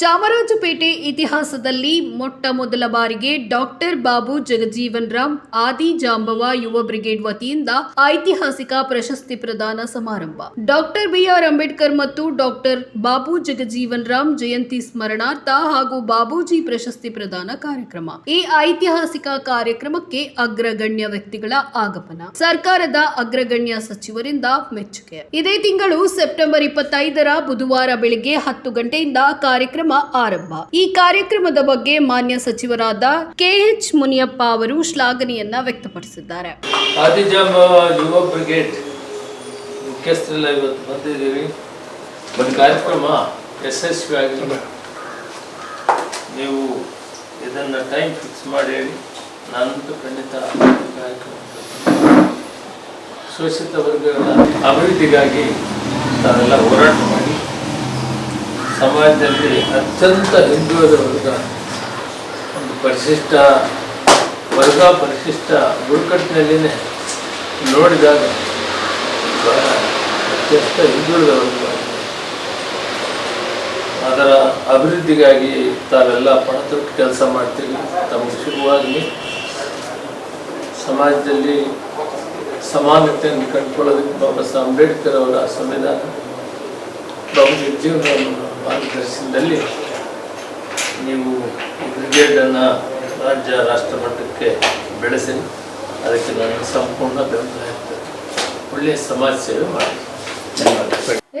ಚಾಮರಾಜಪೇಟೆ ಇತಿಹಾಸದಲ್ಲಿ ಮೊಟ್ಟ ಮೊದಲ ಬಾರಿಗೆ ಡಾಕ್ಟರ್ ಬಾಬು ಜಗಜೀವನ್ ರಾಮ್ ಆದಿ ಜಾಂಬವ ಯುವ ಬ್ರಿಗೇಡ್ ವತಿಯಿಂದ ಐತಿಹಾಸಿಕ ಪ್ರಶಸ್ತಿ ಪ್ರದಾನ ಸಮಾರಂಭ. ಡಾಕ್ಟರ್ ಬಿಆರ್ ಅಂಬೇಡ್ಕರ್ ಮತ್ತು ಡಾಕ್ಟರ್ ಬಾಬು ಜಗಜೀವನ್ ರಾಮ್ ಜಯಂತಿ ಸ್ಮರಣಾರ್ಥ ಹಾಗೂ ಬಾಬೂಜಿ ಪ್ರಶಸ್ತಿ ಪ್ರದಾನ ಕಾರ್ಯಕ್ರಮ. ಈ ಐತಿಹಾಸಿಕ ಕಾರ್ಯಕ್ರಮಕ್ಕೆ ಅಗ್ರಗಣ್ಯ ವ್ಯಕ್ತಿಗಳ ಆಗಮನ. ಸರ್ಕಾರದ ಅಗ್ರಗಣ್ಯ ಸಚಿವರಿಂದ ಮೆಚ್ಚುಗೆ. ಇದೇ ತಿಂಗಳು ಸೆಪ್ಟೆಂಬರ್ ಇಪ್ಪತ್ತೈದರ ಬುಧವಾರ ಬೆಳಿಗ್ಗೆ ಹತ್ತು ಗಂಟೆಯಿಂದ ಕಾರ್ಯಕ್ರಮ ಆರಂಭ. ಈ ಕಾರ್ಯಕ್ರಮದ ಬಗ್ಗೆ ಮಾನ್ಯ ಸಚಿವರಾದ ಕೆಎಚ್ ಮುನಿಯಪ್ಪ ಅವರು ಶ್ಲಾಘನೆಯನ್ನ ವ್ಯಕ್ತಪಡಿಸಿದ್ದಾರೆ. ಯುವ ಬ್ರಿಗೇಡ್ ಮುಖ್ಯಸ್ಥರೆಲ್ಲ ಇವತ್ತು ಬಂದಿದ್ದೀವಿ ಒಂದು ಕಾರ್ಯಕ್ರಮ ಯಶಸ್ವಿಯಾಗಿ ನೀವು ಇದನ್ನು ಟೈಮ್ ಫಿಕ್ಸ್ ಮಾಡಿ ಹೇಳಿ ನಾನಂತೂ ಖಂಡಿತ ಕಾರ್ಯಕ್ರಮ ಶೋಷಿತ ವರ್ಗಗಳ ಅಭಿವೃದ್ಧಿಗಾಗಿ ತಾವೆಲ್ಲ ಹೋರಾಟ ಸಮಾಜದಲ್ಲಿ ಅತ್ಯಂತ ಹಿಂದುಳಿದ ವರ್ಗ ಒಂದು ಪರಿಶಿಷ್ಟ, ವರ್ಗ ಪರಿಶಿಷ್ಟ ಬುಡಕಟ್ಟಿನಲ್ಲಿನೇ ನೋಡಿದಾಗ ಅತ್ಯಂತ ಹಿಂದುಳಿದ ವರ್ಗ ಅದರ ಅಭಿವೃದ್ಧಿಗಾಗಿ ತಾವೆಲ್ಲ ಪಣತೊಟ್ಟು ಕೆಲಸ ಮಾಡ್ತೀವಿ ತಮಗೆ ಶುರುವಾಗಿ ಸಮಾಜದಲ್ಲಿ ಸಮಾನತೆಯನ್ನು ಕಂಡುಕೊಳ್ಳೋದಕ್ಕೆ ಬಾಬಾ ಸಾಹೇಬ್ ಅಂಬೇಡ್ಕರ್ ಅವರ ಸಂವಿಧಾನ ಬಾಬು ಜಗಜೀವನ ಮಾರ್ಗದರ್ಶನದಲ್ಲಿ ನೀವು ಬ್ರಿಗೇಡನ್ನು ರಾಜ್ಯ ರಾಷ್ಟ್ರ ಮಟ್ಟಕ್ಕೆ ಬೆಳೆಸಿ, ಅದಕ್ಕೆ ನಾನು ಸಂಪೂರ್ಣ ಬೆಂಬಲ ಒಳ್ಳೆ ಒಳ್ಳೆಯ ಸಮಾಜ ಸೇವೆ ಮಾಡಿ.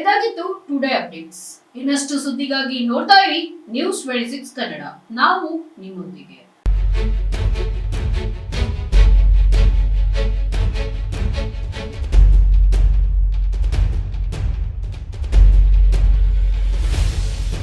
ಇದಾಗಿತ್ತು ಟುಡೇ ಅಪ್ಡೇಟ್ಸ್ ಇನ್ನಷ್ಟು ಸುದ್ದಿಗಾಗಿ ನೋಡ್ತಾ ಇರಿ ನ್ಯೂಸ್ ಟ್ವೆಂಟಿ ಸಿಕ್ಸ್ ಕನ್ನಡ ನಾವು ನಿಮ್ಮೊಂದಿಗೆ.